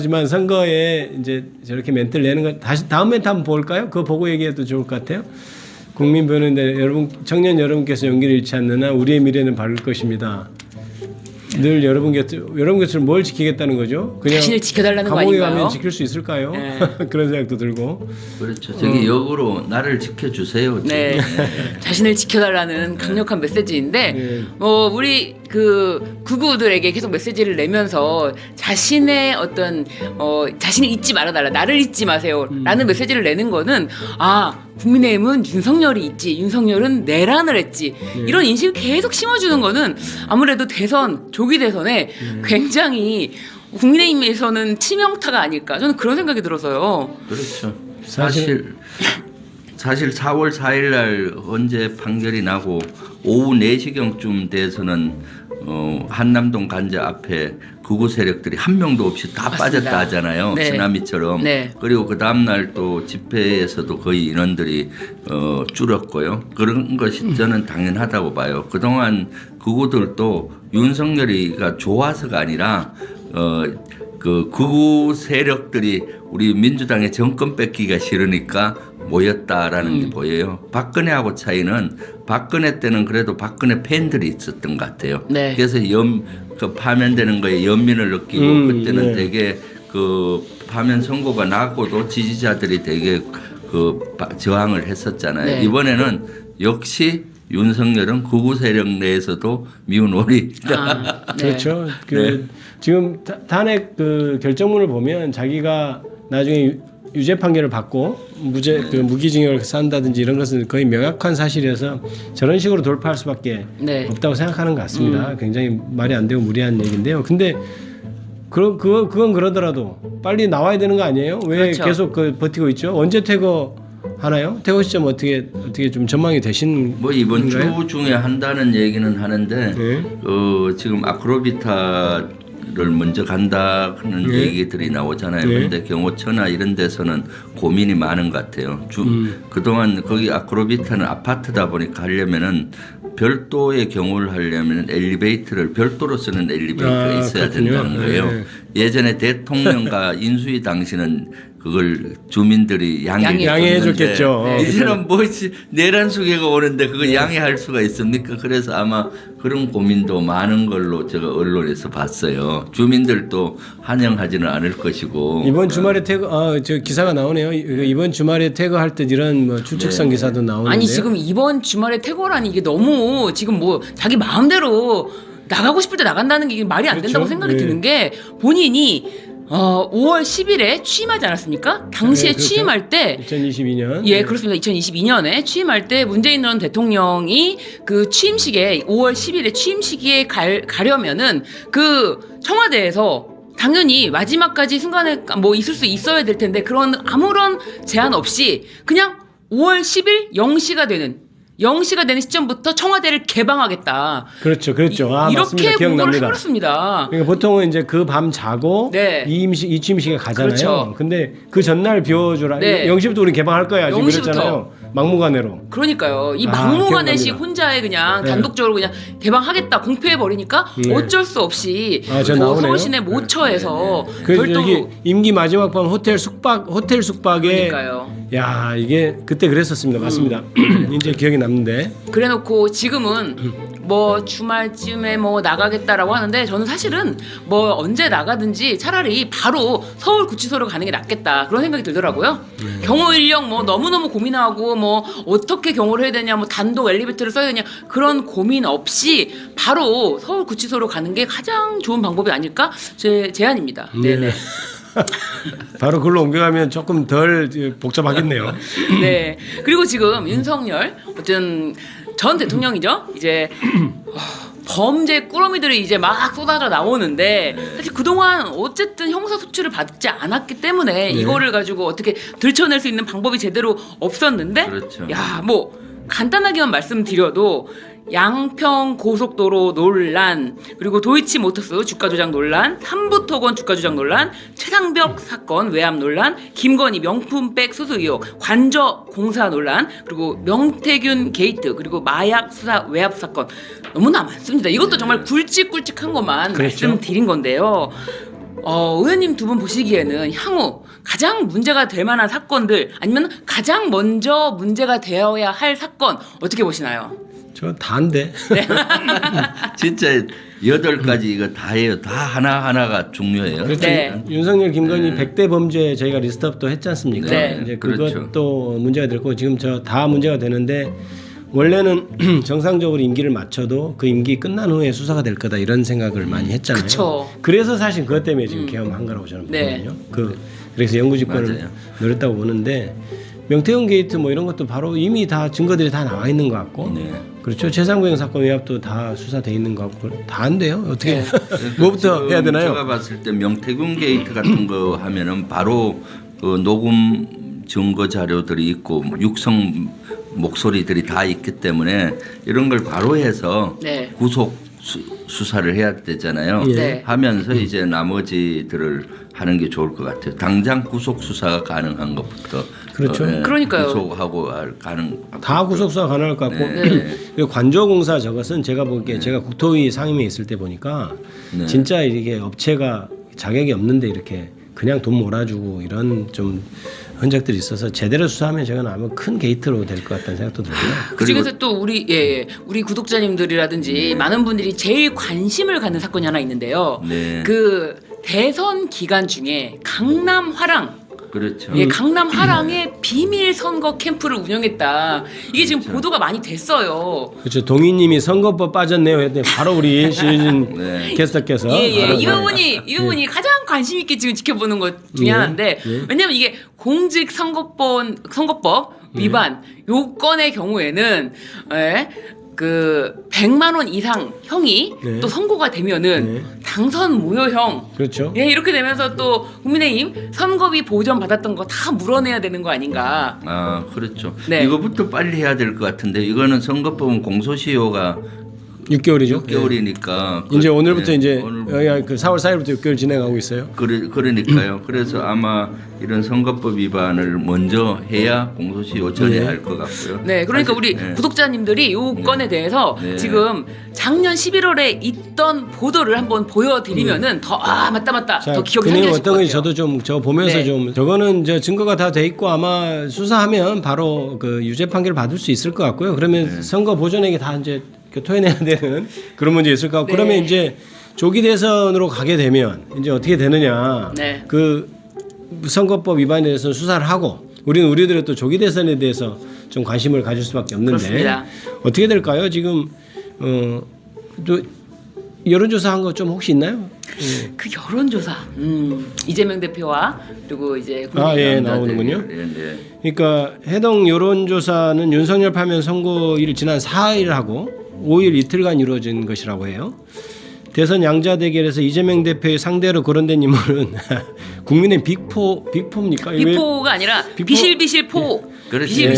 하지만 선거에 이제 저렇게 멘트를 내는 건 다시 다음 멘트 한번 볼까요? 그거 보고 얘기해도 좋을 것 같아요. 국민 보는데 여러분 청년 여러분께서 용기를 잃지 한 우리의 미래는 밝을 것입니다. 늘 여러분 곁 여러분 곁을 뭘 지키겠다는 거죠? 그냥 자신을 지켜달라는 거 감옥에 아닌가요? 가면 지킬 수 있을까요? 네. 그런 생각도 들고. 그렇죠. 저기 역으로 나를 지켜주세요. 네. 자신을 지켜달라는 강력한 메시지인데, 네. 뭐, 우리 그 구구들에게 계속 메시지를 내면서 자신의 어떤, 어, 자신을 잊지 말아달라. 나를 잊지 마세요. 음. 라는 메시지를 내는 거는, 아, 국민의힘은 윤석열이 있지. 윤석열은 내란을 했지. 네. 이런 인식을 계속 심어주는 거는 아무래도 대선, 조기 대선에 음. 굉장히 국민의힘에서는 치명타가 아닐까. 저는 그런 생각이 들어서요. 그렇죠. 사실 사실 4월 4일 날 언제 판결이 나고 오후 4시경쯤 돼서는 어, 한남동 관저 앞에 극우 세력들이 한 명도 없이 다 맞습니다. 빠졌다 하잖아요. 네. 쓰나미처럼. 네. 그리고 그 다음 날 또 집회에서도 거의 인원들이 어, 줄었고요. 그런 것이 저는 당연하다고 봐요. 그동안 극우들도 윤석열이가 좋아서가 아니라 어, 그 극우 세력들이 우리 민주당의 정권 뺏기가 싫으니까 모였다라는 음. 게 보여요. 박근혜하고 차이는 박근혜 때는 그래도 박근혜 팬들이 있었던 것 같아요. 네. 그래서 연, 그 파면되는 거에 연민을 느끼고 음, 그때는 네. 되게 그 파면 선고가 나고도 지지자들이 되게 그 바- 저항을 했었잖아요. 네. 이번에는 역시 윤석열은 극우 세력 내에서도 미운 오리. 아, 네. 그렇죠. 그 네. 지금 타- 탄핵 그 결정문을 보면 자기가 나중에 유- 유죄 판결을 받고 무죄 그 무기징역을 산다든지 이런 것은 거의 명확한 사실이어서 저런 식으로 돌파할 수밖에 네. 없다고 생각하는 것 같습니다. 굉장히 말이 안 되고 무리한 얘기인데요. 근데 그런 그거 그건 그러더라도 빨리 나와야 되는 거 아니에요? 왜 그렇죠. 계속 그 버티고 있죠? 언제 퇴거 하나요? 퇴거 시점 어떻게 어떻게 좀 전망이 되신 뭐 이번 건가요? 주 중에 한다는 얘기는 하는데 네. 어, 지금 아크로비타를 먼저 간다는 네. 얘기들이 나오잖아요. 네. 그런데 경호처나 이런 데서는 고민이 많은 것 같아요. 주, 음. 그동안 거기 아크로비타는 아파트다 보니까 하려면은 별도의 경호를 하려면 엘리베이터를 별도로 쓰는 엘리베이터가 아, 있어야 그렇군요. 된다는 거예요. 네. 예전에 대통령과 인수위 당시는 그걸 주민들이 양해 양해해 줬겠죠. 네. 이제는 뭐지 내란 수계가 오는데 그거 양해할 수가 있습니까? 그래서 아마 그런 고민도 많은 걸로 제가 언론에서 봤어요. 주민들도 환영하지는 않을 것이고 이번 주말에 퇴거 아저 기사가 나오네요. 이- 이번 주말에 퇴거할 듯 이런 뭐 출첵성 네. 기사도 나오는데요. 아니 지금 이번 주말에 퇴거라니 이게 너무 지금 뭐 자기 마음대로 나가고 싶을 때 나간다는 게 말이 안 된다고 그렇죠. 생각이 네. 드는 게 본인이 어 5월 10일에 취임하지 않았습니까? 당시에 네, 그렇죠. 취임할 때 2022년 예, 그렇습니다. 2022년에 취임할 때 문재인 전 대통령이 그 취임식에 5월 10일에 취임식에 갈, 가려면은 그 청와대에서 당연히 마지막까지 순간에 뭐 있을 수 있어야 될 텐데 그런 아무런 제한 없이 그냥 5월 10일 0시가 되는 0시가 되는 시점부터 청와대를 개방하겠다. 그렇죠, 그렇죠. 아 이렇게 맞습니다. 공고를 기억납니다. 해버렸습니다. 그러니까 보통은 이제 그 밤 자고 네. 이 임시 이 취임식에 가잖아요. 그렇죠. 근데 그 전날 비워주라. 네. 영시부터 우리 개방할 거야. 지금 0시 부터. 그랬잖아요. 막무가내로. 그러니까요. 이 아, 막무가내식 기억납니다. 혼자에 그냥 네. 단독적으로 그냥 개방하겠다 공표해 버리니까 네. 어쩔 수 없이 아, 저 뭐 나오네요. 서울시내 모처에서 그 별도로 저기 임기 마지막 밤 호텔 숙박 호텔 숙박에 그러니까요. 야 이게 그때 그랬었습니다. 맞습니다. 이제 기억이 남는데. 그래놓고 지금은 뭐 주말쯤에 뭐 나가겠다라고 하는데 저는 사실은 뭐 언제 나가든지 차라리 바로 서울 구치소로 가는 게 낫겠다 그런 생각이 들더라고요. 네. 경호 인력 뭐 너무 너무 고민하고 뭐 어떻게 경호를 해야 되냐 뭐 단독 엘리베이터를 써야 되냐 그런 고민 없이 바로 서울 구치소로 가는 게 가장 좋은 방법이 아닐까 제 제안입니다. 네네. 바로 그걸로 옮겨가면 조금 덜 복잡하겠네요. 네. 그리고 지금 윤석열 어쨌든 전 대통령이죠. 이제 어, 범죄 꾸러미들이 이제 막 쏟아져 나오는데 사실 그동안 어쨌든 형사 소추를 받지 않았기 때문에 이거를 가지고 어떻게 들춰낼 수 있는 방법이 제대로 없었는데 그렇죠. 야, 뭐 간단하게만 말씀드려도 양평 고속도로 논란 그리고 도이치모터스 주가 조작 논란 삼부토건 주가 조작 논란 최상벽 사건 외압 논란 김건희 명품백 수수 의혹 관저 공사 논란 그리고 명태균 게이트 그리고 마약 수사 외압 사건 너무나 많습니다. 이것도 정말 굵직굵직한 것만 그렇죠. 말씀드린 건데요. 어, 의원님 두 분 보시기에는 향후 가장 문제가 될 만한 사건들 아니면 가장 먼저 문제가 되어야 할 사건 어떻게 보시나요? 저 다인데. 진짜 여덟 가지 이거 다 해요. 다 하나 하나가 중요해요. 그렇죠. 네. 윤석열, 김건희 100대 범죄 저희가 리스트업도 했지 않습니까? 네. 이제 그렇죠. 그것도 문제가 됐고 지금 저 다 문제가 되는데 원래는 정상적으로 임기를 마쳐도 그 임기 끝난 후에 수사가 될 거다 이런 생각을 많이 했잖아요. 그쵸. 래서 사실 그것 때문에 지금 계엄한 거라고 저는 네. 보거든요. 그 그래서 영구집권을 맞아요. 노렸다고 보는데 명태균 게이트 뭐 이런 것도 바로 이미 다 증거들이 다 나와 있는 것 같고 네. 그렇죠. 최상구형 사건 외압도 다 수사돼 있는 것 같고 다 안 돼요. 어떻게 네. 뭐부터 해야 되나요? 제가 봤을 때 명태균 게이트 같은 거 하면은 바로 그 녹음 증거 자료들이 있고 육성 목소리들이 다 있기 때문에 이런 걸 바로 해서 네. 구속 수, 수사를 해야 되잖아요. 예. 네. 하면서 이제 나머지들을 하는 게 좋을 것 같아요. 당장 구속 수사가 가능한 것부터 그렇죠. 예, 그러니까요. 구속하고 할 가능 다 구속 수사 가능할 것 같고 네. 그리고 관조공사 저것은 제가 보기에 제가 국토위 상임위에 있을 때 보니까 네. 진짜 이게 업체가 자격이 없는데 이렇게 그냥 돈 몰아주고 이런 좀 흔적들이 있어서 제대로 수사하면 저는 아마 큰 게이트로 될 것 같다는 생각도 들고요. 그 중에서 또 우리 예, 예 우리 구독자님들이라든지 많은 분들이 제일 관심을 갖는 사건이 하나 있는데요. 네. 그 대선 기간 중에 강남 화랑 그렇죠. 예, 강남 화랑에 비밀 선거 캠프를 운영했다. 이게 지금 보도가 많이 됐어요. 그렇죠. 동희님이 선거법 빠졌네요 했더니 바로 우리 시진 네. 캐스터께서 예, 예. 바로 이 부분이 이 부분이 가장 관심 있게 지금 지켜보는 것 중에 예, 하나인데 예. 왜냐면 이게 공직 선거법 선거법 위반 요건의 경우에는 예, 그 100만 원 이상 형이 네. 또 선고가 되면은 네. 당선 무효형 그렇죠. 예, 이렇게 되면서 또 국민의힘 선거비 보전 받았던 거 다 물어내야 되는 거 아닌가. 아 그렇죠. 네. 이거부터 빨리 해야 될 것 같은데 이거는 선거법은 공소시효가 6개월이죠. 6개월이니까 이제 오늘부터 이제 오늘 여기 그 4월 4일부터 6개월 진행하고 있어요. 그래, 그러니까요. 그래서 아마 이런 선거법 위반을 먼저 해야 공소시효 전에 네. 할것 같고요. 네, 그러니까 사실, 우리 네. 구독자님들이 요 건에 대해서 네. 지금 작년 11월에 있던 보도를 한번 보여드리면은 더아 맞다 맞다 자, 더 기억이 그 내용 상기하실 것 같아요. 저도 좀 저 보면서 네. 좀 저거는 저 증거가 다 돼 있고 아마 수사하면 바로 그 유죄 판결 받을 수 있을 것 같고요. 그러면 네. 선거 보존액이 다 이제 그 토해내야 되는 그런 문제 있을 것 같고 네. 그러면 이제 조기 대선으로 가게 되면 이제 어떻게 되느냐 네. 그 선거법 위반에 대해서 수사를 하고 우리는 우리들의 또 조기 대선에 대해서 좀 관심을 가질 수밖에 없는데 그렇습니다. 어떻게 될까요? 지금 어또 여론조사 한 거 좀 혹시 있나요? 예. 그 여론조사 음, 이재명 대표와 그리고 이제 아, 예, 나오는군요. 예, 네. 그러니까 해당 여론조사는 윤석열 파면 선거일 지난 4일하고 5일 이틀간 이루어진 것이라고 해요. 대선 양자 대결에서 이재명 대표의 상대로 거론된 인물은 국민의 빅포 빅포입니까? 왜- 비포가 아니라 비포- 비실비실포 그렇지. 비실비실